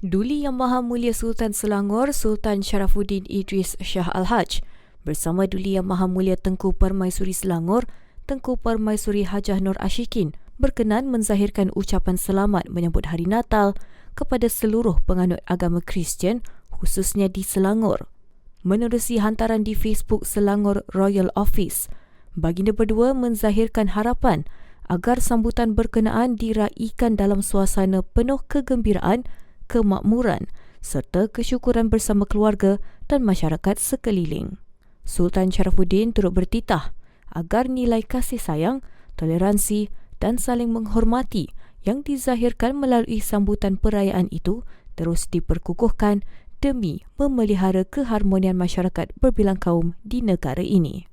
Duli Yang Maha Mulia Sultan Selangor Sultan Sharafuddin Idris Shah Al-Haj bersama Duli Yang Maha Mulia Tengku Permaisuri Selangor Tengku Permaisuri Hajah Nur Ashikin berkenan menzahirkan ucapan selamat menyambut Hari Natal kepada seluruh penganut agama Kristian khususnya di Selangor. Menerusi hantaran di Facebook Selangor Royal Office, baginda berdua menzahirkan harapan agar sambutan berkenaan diraikan dalam suasana penuh kegembiraan kemakmuran serta kesyukuran bersama keluarga dan masyarakat sekeliling. Sultan Sharafuddin turut bertitah agar nilai kasih sayang, toleransi dan saling menghormati yang dizahirkan melalui sambutan perayaan itu terus diperkukuhkan demi memelihara keharmonian masyarakat berbilang kaum di negara ini.